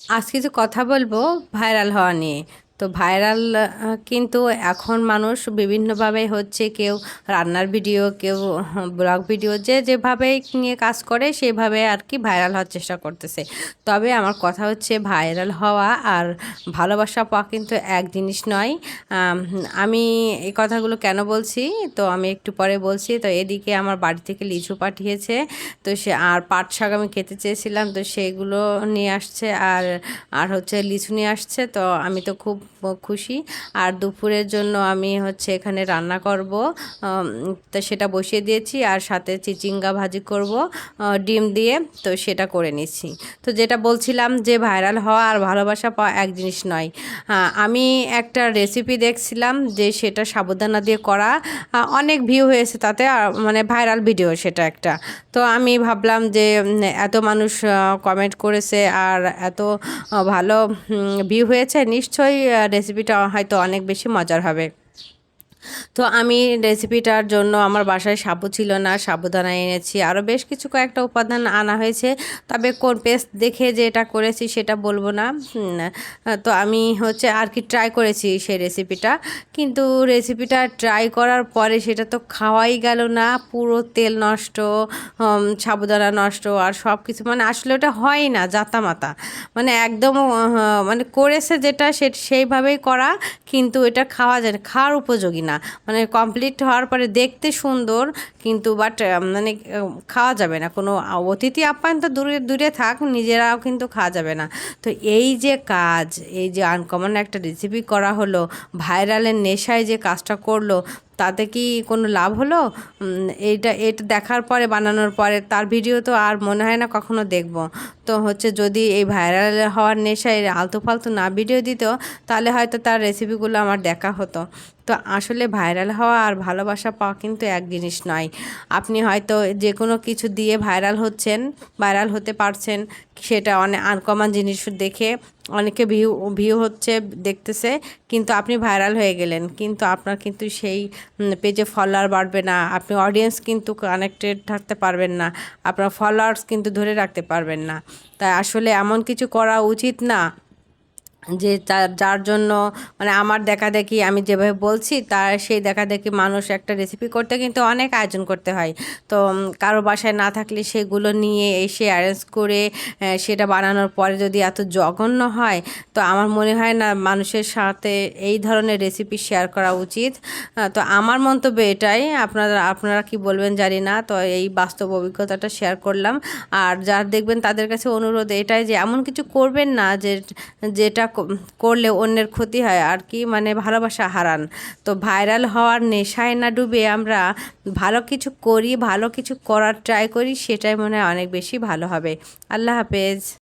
আজ যে কথা বলব ভাইরাল হওয়া নিয়ে তো ভাইরাল কিন্তু এখন মানুষ বিভিন্নভাবে হচ্ছে কেউ রান্নার ভিডিও কেউ ব্লগ ভিডিও যে যেভাবে নিয়ে কাজ করে সেভাবে আর কি ভাইরাল হওয়ার চেষ্টা করতেছে। তবে আমার কথা হচ্ছে ভাইরাল হওয়া আর ভালোবাসা পাওয়া কিন্তু এক জিনিস নয়। আমি এই কথাগুলো কেন বলছি? তো আমি একটু পরে বলছি। তো এদিকে আমার বাড়ি থেকে লিচু পাঠিয়েছে। তো সে, আর পাট শাক আমি খেতে চেয়েছিলাম। তো সেগুলো নিয়ে আসছে আর আর হচ্ছে লিচু নিয়ে আসছে। তো আমি তো খুব খুশি। আর দুপুরের জন্য আমি হচ্ছে এখানে রান্না করব। তো সেটা বসিয়ে দিয়েছি আর সাথে চিচিঙ্গা ভাজি করব ডিম দিয়ে। তো সেটা করে নিচ্ছি। তো যেটা বলছিলাম যে ভাইরাল হওয়া আর ভালোবাসা পাওয়া এক জিনিস নয়। আমি একটা রেসিপি দেখছিলাম যে সেটা সাবধানা দিয়ে করা। অনেক ভিউ হয়েছে তাতে মানে ভাইরাল ভিডিও সেটা একটা। তো আমি ভাবলাম যে এত মানুষ কমেন্ট করেছে আর এত ভালো ভিউ হয়েছে। নিশ্চয়ই রেসিপিটা হয়তো অনেক বেশি মজার হবে। তো আমি রেসিপিটার জন্য আমার বাসায় সাবু ছিল না, সাবুদানা এনেছি। আরও বেশ কিছু কয়েকটা উপাদান আনা হয়েছে। তবে কোন পেস্ট দেখে যে এটা করেছি সেটা বলব না। তো আমি হচ্ছে আর কি ট্রাই করেছি সেই রেসিপিটা কিন্তু রেসিপিটা ট্রাই করার পরে সেটা তো খাওয়াই গেল না। পুরো তেল নষ্ট সাবুদানা নষ্ট আর সব কিছু মানে আসলে ওটা হয় না, জাতামাতা। মানে একদম মানে করেছে যেটা সে, সেইভাবেই করা, কিন্তু এটা খাওয়া যায় না, খাওয়ার উপযোগী না। মানে কমপ্লিট হওয়ার পরে দেখতে সুন্দর, কিন্তু বাট মানে খাওয়া যাবে না। কোনো অতিথি আপ্যায়ন তো দূরে দূরে থাক, নিজেরাও কিন্তু খাওয়া যাবে না। তো এই যে কাজ, এই যে আনকমন একটা রেসিপি করা হলো ভাইরালের নেশায় যে কাজটা করল তাতে কি কোনো লাভ হলো? এইটা, এটা দেখার পরে, বানানোর পরে, তার ভিডিও তো আর মনে হয় না কখনো দেখব। তো হচ্ছে যদি এই ভাইরাল হওয়ার নেশায় আলতু ফালতু না ভিডিও দিত, তাহলে হয়তো তার রেসিপিগুলো আমার দেখা হতো। তো আসলে ভাইরাল হওয়া আর ভালোবাসা পাওয়া কিন্তু এক জিনিস নয়। আপনি হয়তো যে কোনো কিছু দিয়ে ভাইরাল হচ্ছেন ভাইরাল হতে পারছেন, সেটা অনেক আনকমন জিনিস দেখে অনেকে ভিউ ভিউ হচ্ছে দেখতেছে, কিন্তু আপনি ভাইরাল হয়ে গেলেন। কিন্তু আপনার কিন্তু সেই পেজে ফলোয়ার বাড়বে না। আপনি অডিয়েন্স কিন্তু কানেক্টেড থাকতে পারবেন না। আপনার ফলোয়ার্স কিন্তু ধরে রাখতে পারবেন না। তাই আসলে এমন কিছু করা উচিত না। যে যার জন্য মানে আমার দেখা দেখি আমি যেভাবে বলছি, তার সেই দেখা দেখি মানুষ একটা রেসিপি করতে কিন্তু অনেক আয়োজন করতে হয়। তো কারও বাসায় না থাকলে সেগুলো নিয়ে এসে অ্যারেঞ্জ করে সেটা বানানোর পরে যদি এত জঘন্য হয়, তো আমার মনে হয় না মানুষের সাথে এই ধরনের রেসিপি শেয়ার করা উচিত। তো আমার মন্তব্য এটাই, আপনারা আপনারা কি বলবেন জানি না, তো এই বাস্তব অভিজ্ঞতাটা শেয়ার করলাম। আর যার দেখবেন তাদের কাছে অনুরোধ এটাই যে এমন কিছু করবেন না যে, যেটা করলে অন্যের ক্ষতি হয় আর কি মানে ভালোবাসা হারান। তো ভাইরাল হওয়ার নেশায় না ডুবে আমরা ভালো কিছু করি, ভালো কিছু করার ট্রাই করি, সেটাই মনে হয় অনেক বেশি ভালো হবে। আল্লাহ হাফেজ।